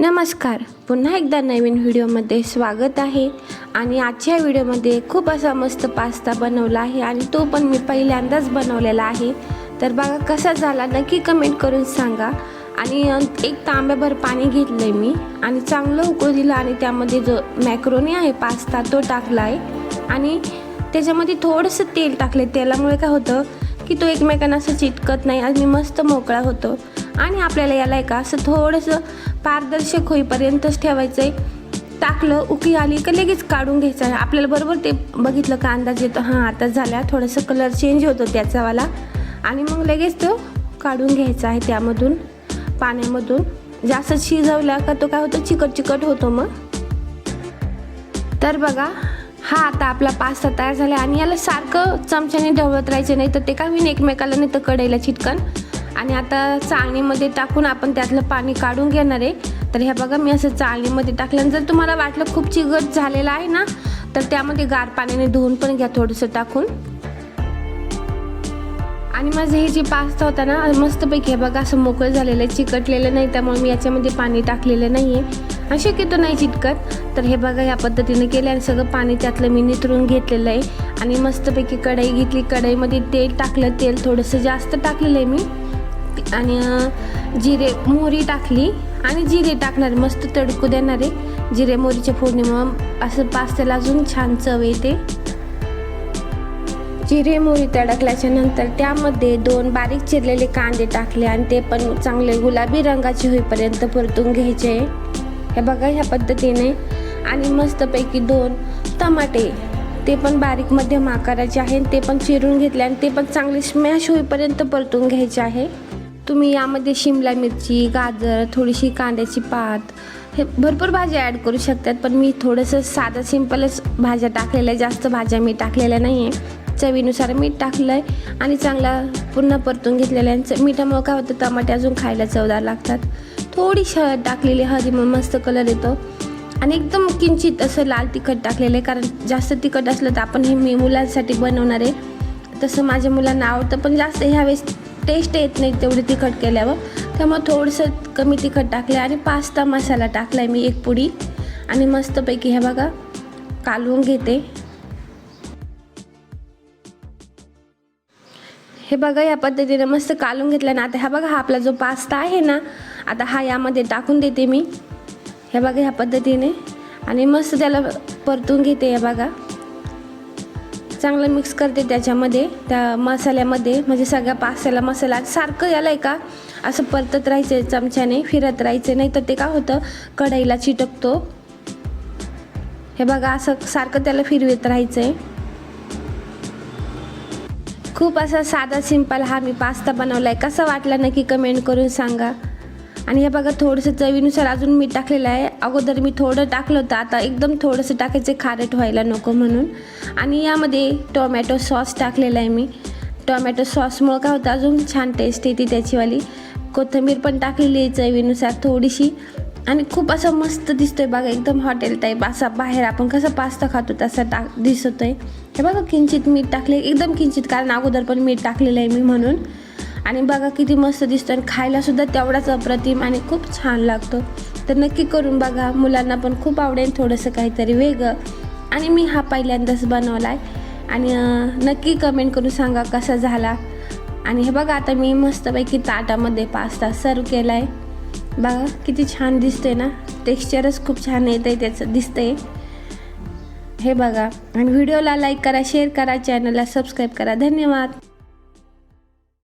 नमस्कार. पुन्हा एकदा नवीन व्हिडिओमध्ये स्वागत आहे. आणि आजच्या व्हिडिओमध्ये खूप असा मस्त पास्ता बनवला आहे आणि तो पण मी पहिल्यांदाच बनवलेला आहे. तर बघा कसा झाला नक्की कमेंट करून सांगा. आणि एक तांब्याभर पाणी घेतलं आहे मी आणि चांगलं उकळू दिलं आणि त्यामध्ये जो मॅक्रोनी आहे पास्ता तो टाकला आहे आणि त्याच्यामध्ये थोडंसं तेल टाकले तेलामुळे काय होतं की तो एकमेकांना असं चिटकत नाही आणि मस्त मोकळा होतो. आणि आपल्याला याला आहे का असं थोडंसं पारदर्शक होईपर्यंतच ठेवायचं आहे टाकलं उकळी आली का लगेच काढून घ्यायचं. आहे आपल्याला बरोबर ते बघितलं का अंदाज येतो. हां आता झाला. थोडंसं कलर चेंज होतो त्याचावाला. आणि मग लगेच तो काढून घ्यायचा आहे त्यामधून पाण्यामधून. म्हणजे जास्त शिजवला का तो काय होतं? चिकट चिकट होतो मग. तर बघा हा आता आपला पास्ता तयार झाला आणि याला सारखं चमच्याने ढवळत राहायचं नाही तर ते काय होईन? एकमेकाला नाही तर कढईला चिटकन. आणि आता चाळणीमध्ये टाकून आपण त्यातलं पाणी काढून घेणार आहे. तर ह्या बघा मी असं चाळणीमध्ये टाकलं. आणि जर तुम्हाला वाटलं खूप चिगट झालेलं आहे ना तर त्यामध्ये गार पाण्याने धुवून पण घ्या थोडंसं टाकून. आणि माझं हे जे पास्ता होता ना मस्तपैकी हे बघा असं मोकळं झालेलं आहे चिकटलेलं नाही त्यामुळे मी याच्यामध्ये पाणी टाकलेलं नाही आहे आणि शक्यतो नाही चिटकत. तर हे बघा या पद्धतीने केलं आणि सगळं पाणी त्यातलं मी नितरून घेतलेलं आहे. आणि मस्तपैकी कढई घेतली. कढईमध्ये तेल टाकलं. तेल थोडंसं जास्त टाकलेलं आहे मी. आणि जिरे मोहरी टाकली आणि जिरे टाकणार मस्त तडकू देणारे जिरे मोहरीच्या फोडणीमुळं असं पास्त्याला अजून छान चव येते. जिरे मोहरी तडकल्याच्या नंतर त्यामध्ये दोन बारीक चिरलेले कांदे टाकले आणि ते पण चांगले गुलाबी रंगाचे होईपर्यंत परतून घ्यायचे. हे बघा ह्या पद्धतीने. आणि मस्तपैकी दोन टमाटे. ते पण बारीक मध्यम आकाराचे आहे ते पण चिरून घेतले आणि ते पण चांगले स्मॅश होईपर्यंत परतून घ्यायचे आहे. तुम्ही यामध्ये शिमला मिरची गाजर थोडीशी कांद्याची पात हे भरपूर भाज्या ॲड करू शकतात. पण मी थोडंसं साधं सिंपलच भाज्या टाकलेल्या आहे जास्त भाज्या मी टाकलेल्या नाही आहे चवीनुसार मीठ टाकलं आहे आणि चांगला पुन्हा परतून घेतलेलं आहे मिठामुळं काय होतं टमाटे अजून खायला चवदार लागतात. थोडीशी हळद टाकलेली हळदी मग मस्त कलर येतो. आणि एकदम किंचित असं लाल तिखट टाकलेलं आहे कारण जास्त तिखट असलं तर आपण हे मी मुलांसाठी बनवणार आहे. तसं माझ्या मुलांना आवडतं पण जास्त ह्यावेळेस टेस्ट येत नाही तेवढी तिखट केल्यावर. त्यामुळे थोडंसं कमी तिखट टाकलं आणि पास्ता मसाला टाकला आहे मी एक पुडी. आणि मस्तपैकी हे बघा कालवून घेते. हे बघा या पद्धतीने मस्त कालून घेतलं ना. आता हा बघा हा आपला जो पास्ता आहे ना आता हा यामध्ये टाकून देते मी. हे बघा ह्या पद्धतीने. आणि मस्त त्याला परतून घेते हे बघा. चांगलं मिक्स करते त्याच्यामध्ये. त्या मसाल्यामध्ये म्हणजे सगळ्या पासायला मसाला सारखं याला आहे का? असं परतत राहायचं चमच्याने फिरत राहायचं. नाही तर ते काय होतं कढईला चिटकतो. हे बघा असं सारखं त्याला फिरवत राहायचं आहे खूप असा साधा सिंपल हा मी पास्ता बनवला आहे कसा वाटला नक्की कमेंट करून सांगा. आणि हे बघा थोडंसं चवीनुसार अजून मीठ टाकलेलं आहे. अगोदर मी थोडं टाकलं होतं आता एकदम थोडंसं टाकायचं खारट व्हायला नको म्हणून. आणि यामध्ये टोमॅटो सॉस टाकलेला आहे मी. टोमॅटो सॉसमुळं काय होतं अजून छान टेस्ट येते त्याचीवाली. कोथिंबीर पण टाकलेली आहे चवीनुसार थोडीशी. आणि खूप असं मस्त दिसतोय बघा एकदम हॉटेल टाईप असा बाहेर आपण कसं पास्ता खातो तसा टाक दिसतोय. हे बघा किंचित मीठ टाकले एकदम किंचित कारण अगोदर पण मीठ टाकलेलं आहे मी म्हणून. आणि बघा किती मस्त दिसतं. आणि खायला सुद्धा तेवढाच अप्रतिम आणि खूप छान लागतो. तर नक्की करून बघा. मुलांना पण खूप आवडेल थोडंसं काहीतरी वेगळं. आणि मी हा पहिल्यांदाच बनवला आहे आणि नक्की कमेंट करून सांगा कसा झाला. आणि हे बघा आता मी मस्तपैकी ताटामध्ये पास्ता सर्व केला आहे बघा किती छान दिसतंय ना. टेक्स्चरच खूप छान येत आहे त्याचं दिसतंय. हे बघा. आणि व्हिडिओला लाईक करा शेअर करा चॅनलला सबस्क्राईब करा. धन्यवाद.